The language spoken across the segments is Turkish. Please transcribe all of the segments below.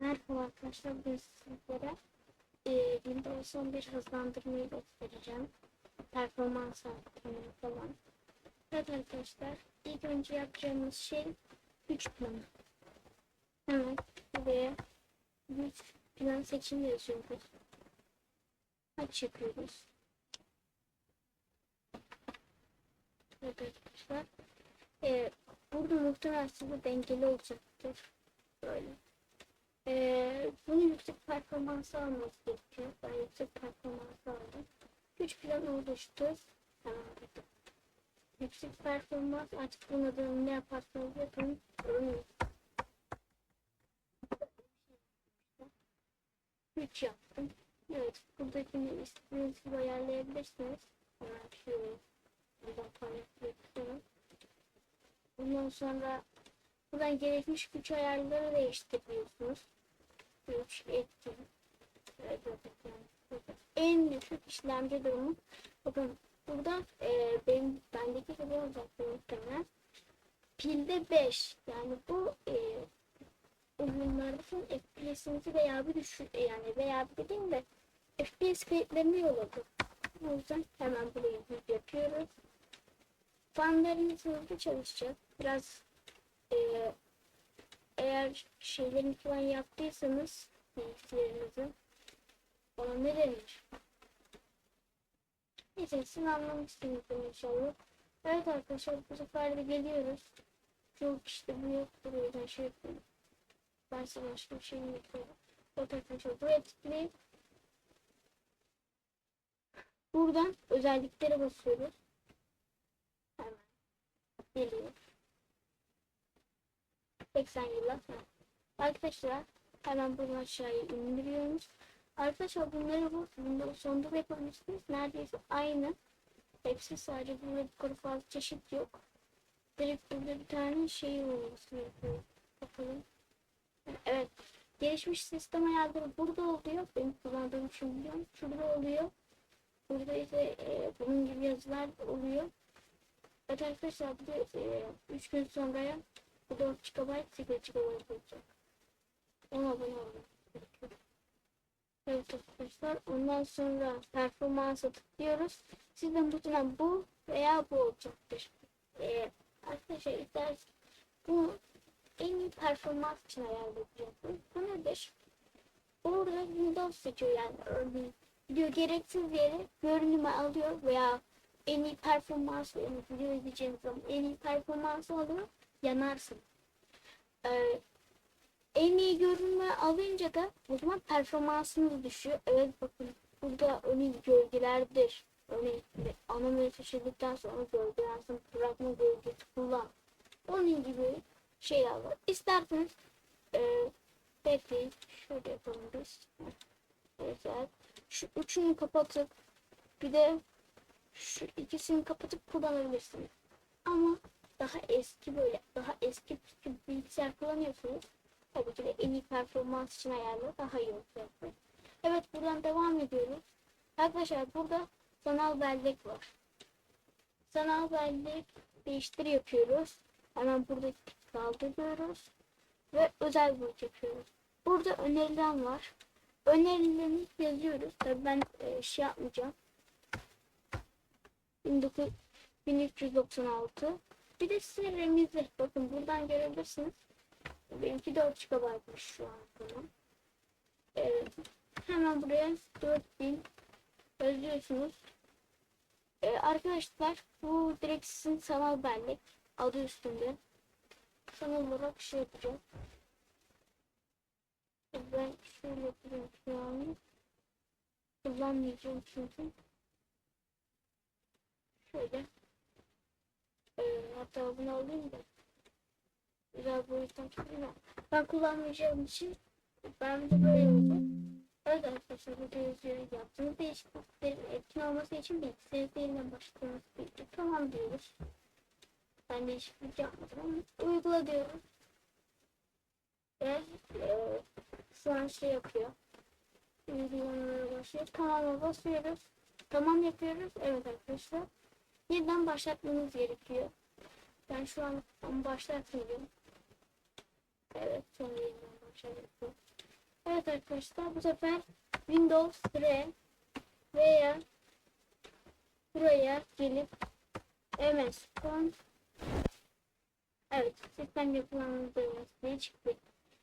Merhaba arkadaşlar, bugün sizlere e, Windows 11 hızlandırmayı göstereceğim. Performans arttırmayı falan. Evet arkadaşlar, ilk önce yapacağımız şey güç planı. Hemen buraya güç plan seçimi yazıyoruz. Aç yapıyoruz. Evet arkadaşlar, e, burada muhtemelen size dengeli olacaktır. Böyle. Ee, bunu yüksek performansı alması gerekiyor. Ben yüksek performansı aldım. Güç planı oluştur. Hemen bakın. Yüksek performans artık adını ne yaparsanız yapın. Güç yaptım. Evet, buradakini istediğiniz gibi ayarlayabilirsiniz. Hemen şöyle buradan paylaşabilirim. Bundan sonra buradan gelişmiş güç ayarları değiştiriyorsunuz. Güç, etki. En düşük işlemci durumu. Bakın burada e, benim bendeki gibi olacak muhtemelen. Pilde 5. Yani bu e, oyunlarda FPS'inizi veya bir düşür yani veya bir değil de FPS kayıtlarını yolladı. O yüzden hemen burayı düz yapıyoruz. Fanlarınız hızlı çalışacak. Biraz e, eğer şeylerini falan yaptıysanız bilgisayarınızı ona ne denir? Neyse sizin anlamışsınızdır inşallah. Evet arkadaşlar bu sefer de geliyoruz. Çok işte bu yoktur o yüzden şey yapıyorum. Ben size başka bir şey yapıyorum. Evet arkadaşlar buraya tıklayıp buradan özelliklere basıyoruz. Hemen geliyor. 80 yıla falan. Arkadaşlar hemen bunu aşağıya indiriyoruz. Arkadaşlar bunları bu bunları sonda da yapabilirsiniz. Neredeyse aynı. Hepsi sadece burada bir kadar fazla çeşit yok. Direkt burada bir tane şey olması gerekiyor. Bakalım. Evet. Gelişmiş sistem ayarları burada oluyor. Benim kullandığım biliyorum. Şurada oluyor. Burada ise e, bunun gibi yazılar oluyor. Evet arkadaşlar bu da 3 gün sonraya bu 4 GB 8 GB olacak. Ona abone olmak gerekiyor. Evet arkadaşlar ondan sonra performansa tıklıyoruz. Sizden muhtemelen bu veya bu olacaktır. Ee, arkadaşlar isterseniz bu en iyi performans için ayarlayacaksınız. Bu nedir? Orada Windows seçiyor yani örneğin video gereksiz yere görünümü alıyor veya en iyi performans yani video izleyeceğiniz zaman en iyi performansı alıyor yanarsın. Ee, en iyi görünme alınca da o zaman performansınız düşüyor. Evet bakın burada örneğin gölgelerdir. Örneğin anomalı seçildikten sonra gölgelensin bırakma gölgesi kullan. Onun gibi şeyler var. İsterseniz e, bekleyin. Şöyle yapalım biz. Evet. Şu üçünü kapatıp bir de şu ikisini kapatıp kullanabilirsiniz. Ama daha eski böyle daha eski bir bilgisayar kullanıyorsunuz. Tabii ki de en iyi performans için ayarlı daha iyi olacak. Evet buradan devam ediyoruz. Arkadaşlar burada sanal bellek var. Sanal bellek değiştir yapıyoruz. Hemen burada kaldırıyoruz. Ve özel boyut yapıyoruz. Burada önerilen var. Önerilerini yazıyoruz. Tabii ben e, şey yapmayacağım. 19 1396 bir de size remizi bakın buradan görebilirsiniz. Benimki 4 GB'mış şu an bunun. Evet. Hemen buraya 4000 yazıyorsunuz. Ee, arkadaşlar bu direkt sizin sanal bellek adı üstünde. Sanal olarak şey yapacağım. Ben şöyle yapacağım şu an. Kullanmayacağım çünkü. Şöyle. Ee, hatta bunu alayım da. Güzel boyuttan çıkıyor. Ben kullanmayacağım için ben de böyle yapacağım. Evet arkadaşlar bu yazıyor yaptığınız değişikliklerin etkin olması için bilgisayar yeniden başlaması gerekiyor. Tamam diyoruz. Ben değişiklik yapmadım ama uygula diyorum. Ve e, şu an şey yapıyor. Uygulamaya başlıyor. Tamam'a basıyoruz. Tamam yapıyoruz. Evet arkadaşlar. Yeniden başlatmamız gerekiyor. Ben şu an başlatmıyorum. Evet sonra yeniden başlatıyorum. Evet arkadaşlar bu sefer Windows R veya buraya gelip MS Font Evet sistem yapılandırması diye çıktı.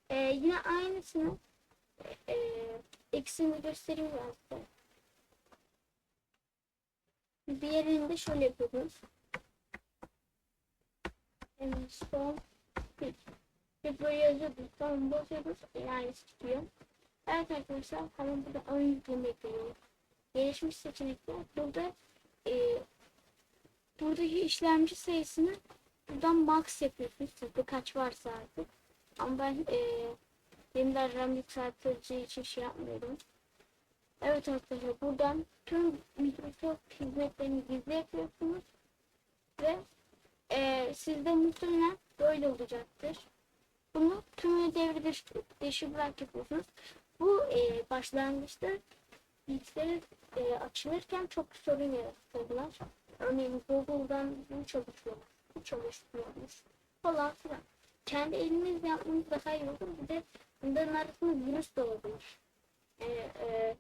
Ee, yine aynısını e, eksini göstereyim biraz da. Diğerinde şöyle yapıyoruz. MS Font bir böyle yazıyoruz. Tamam basıyoruz. Yani çıkıyor. Evet arkadaşlar hemen burada ön yükleme ekliyoruz. Gelişmiş seçenekler. Burada e, buradaki işlemci sayısını buradan max yapıyorsunuz. Tabii kaç varsa artık. Ama ben e, yeniden RAM yükseltici için şey yapmıyorum. Evet arkadaşlar buradan tüm Microsoft hizmetlerini gizli yapıyorsunuz. Ve e, sizde muhtemelen böyle olacaktır. Bunu tümünü devre dışı, dışı bırak yapıyorsunuz. Bu e, başlangıçta bilgisayarı e, açılırken çok sorun yaratıyorlar. Örneğin Google'dan bu çalışıyormuş, bu çalışmıyormuş falan filan. Kendi elinizle yapmanız daha iyi olur. Bir de bunların arasında virüs de olabilir. E, e,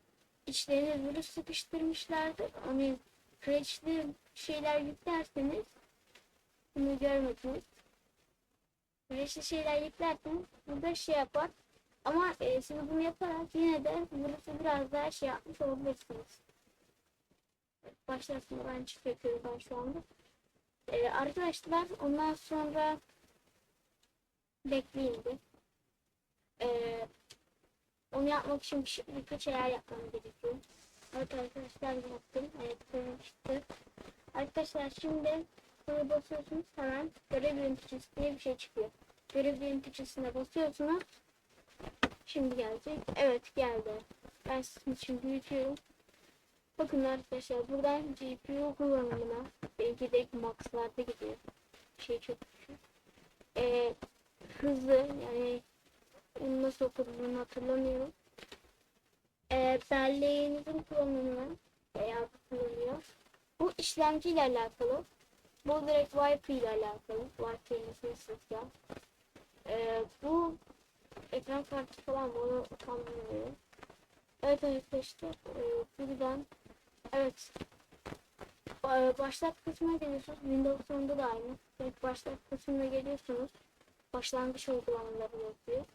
içlerine virüs sıkıştırmışlardır. Örneğin kreçli şeyler yüklerseniz bunu görmediniz. Kreçli şeyler yüklerseniz burada şey yapar. Ama e, siz bunu yaparak yine de virüsü biraz daha şey yapmış olabilirsiniz. Başlasın ben çık yapıyorum ben şu anda. E, arkadaşlar ondan sonra bekleyin bir. E, onu yapmak için bir şey, birkaç şeyler yapmam gerekiyor. Evet arkadaşlar yaptım. Evet çıktı. Arkadaşlar şimdi bunu basıyorsunuz hemen görev yöneticisi diye bir şey çıkıyor. Görev yöneticisine basıyorsunuz. Şimdi gelecek. Evet geldi. Ben sizin için büyütüyorum. Bakın arkadaşlar buradan GPU kullanımına belki de maxlarda gidiyor. Şey çok düşük. Ee, hızlı yani onu nasıl okuduğunu hatırlamıyorum. Ee, belleğinizin kullanımına veya kullanıyor. Bu işlemci ile alakalı. Bu direkt Wi-Fi ile alakalı. Wi-Fi'niz nasılsa. Ee, bu ekran kartı falan onu tam bilmiyorum. Evet arkadaşlar e, buradan evet Ba- başlat kısmına geliyorsunuz. Windows 10'da da aynı. Evet, başlat kısmına geliyorsunuz. Başlangıç uygulamaları yazıyor.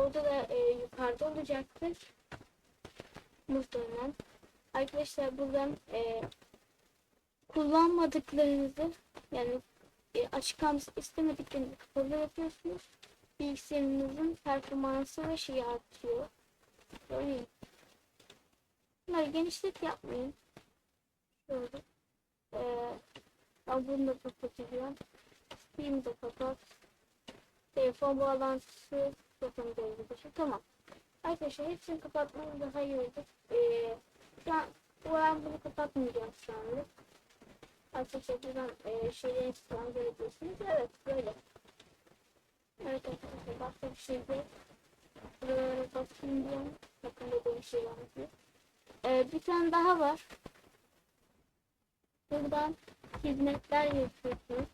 Orada da e, yukarıda olacaktır. Muhtemelen. Arkadaşlar buradan e, kullanmadıklarınızı yani e, açık kalması istemediklerinizi kapalı yapıyorsunuz bilgisayarınızın performansı ve şeyi artıyor. Örneğin bunları genişlet yapmayın. Şöyle. Ee, ben bunu da kapatacağım. Steam'i de kapat. Telefon bağlantısı zaten devre dışı. Tamam. Arkadaşlar hepsini kapatmanız daha iyi olur. Ee, şu an ben bunu kapatmayacağım şu anda. Arkadaşlar buradan e, şeyleri falan görebilirsiniz. Evet böyle. Evet arkadaşlar başka bir şey değil. Buralara bakayım diyorum. Bakın burada bir şey var mı? Ee, bir tane daha var. Buradan hizmetler yapıyorsunuz.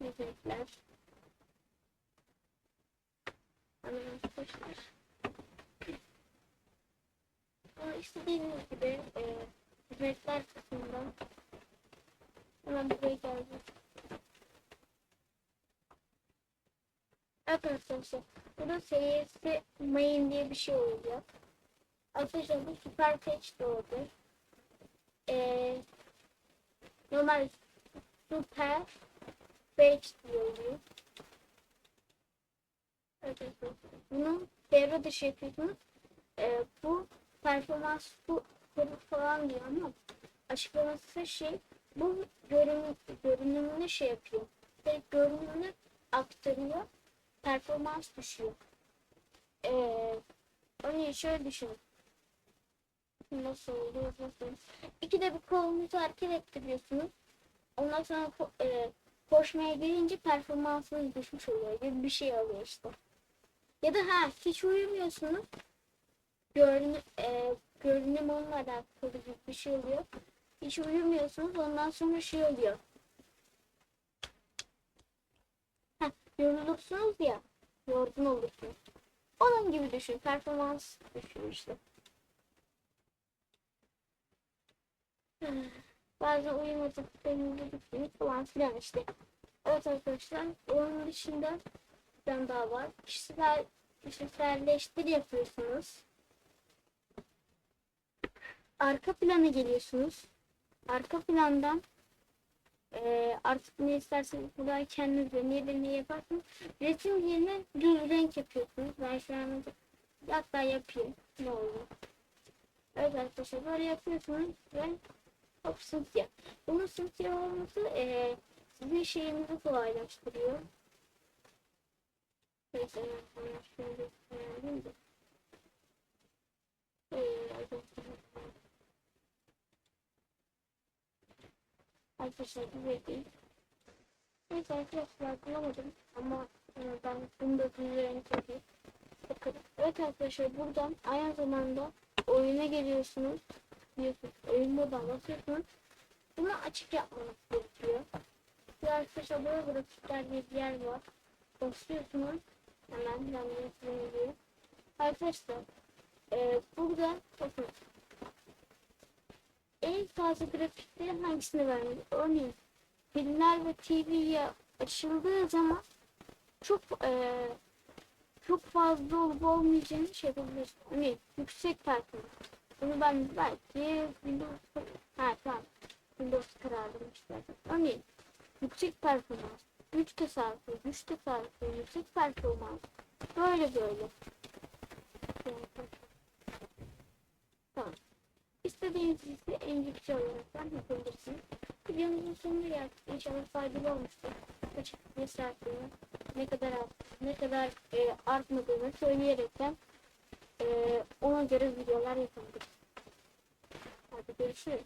Hizmetler. Hemen arkadaşlar. Ama istediğiniz gibi e, hizmetler kısmından hemen buraya geldik. Evet arkadaşlar. Burada serisi main diye bir şey olacak. Arkadaşlar bu super page de oldu. Ee, normal super page diye. Evet arkadaşlar. Bunu devre dışı yapıyorsunuz. Ee, bu performans bu koruk falan diyor ama açıklaması şey bu görünüm, görünümünü şey yapıyor. Ve görünümünü aktarıyor performans düşüyor. Ee, örneğin şöyle düşünün. Nasıl oluyor? Nasıl? İkide bir kolunuzu hareket ettiriyorsunuz. Ondan sonra e, koşmaya gelince performansınız düşmüş oluyor gibi bir şey oluyor işte. Ya da ha hiç uyumuyorsunuz. Görünüm, e, görünüm olmadan gibi bir şey oluyor. Hiç uyumuyorsunuz ondan sonra şey oluyor. Heh, yorulursunuz ya. Yorgun olursunuz. Onun gibi düşün. Performans düşün işte. Bazen oyun vakitlerinde düşün falan filan işte. Evet arkadaşlar. Onun dışında tane daha var. Kişisel, kişiselleştiri yapıyorsunuz. Arka plana geliyorsunuz. Arka plandan eee, artık ne isterseniz burayı kendiniz de ne de yaparsınız. Resim yerine düz renk yapıyorsunuz. Ben şu an hatta yapayım. Ne olur. Evet arkadaşlar böyle yapıyorsunuz ve hop simsiyah. Bunun simsiyah olması eee sizin şeyinizi kolaylaştırıyor. Neyse ben sana şunu göstereyim de. Arkadaşlar. Bir bekleyin. Neyse arkadaşlar bulamadım ama ben bunu da düzlerini çekeyim. Bakın. Evet arkadaşlar buradan aynı zamanda oyuna geliyorsunuz. Diyorsunuz. Oyun modan basıyorsunuz. Bunu açık yapmanız gerekiyor. Bir arkadaşlar burada grafikler diye bir yer var. Basıyorsunuz. Hemen yanına diyor. Arkadaşlar e, burada bakın en fazla grafikleri hangisine vermeli? Örneğin filmler ve TV'ye açıldığı zaman çok eee, çok fazla olup olmayacağını şey yapabilirsin. Örneğin yüksek performans. Bunu ben belki Windows ha tamam. Windows karardım işte. Örneğin yüksek performans, güç tasarrufu, güç tasarrufu, yüksek performans. Böyle böyle. Tamam. İstediğiniz ise en yüksek olaraktan yapabilirsiniz. Videomuzun sonuna geldik. İnşallah faydalı olmuştur. Açık bir saatliğine ne kadar ne kadar e, artmadığını söyleyerekten e, ona göre videolar yapabiliriz. Hadi görüşürüz.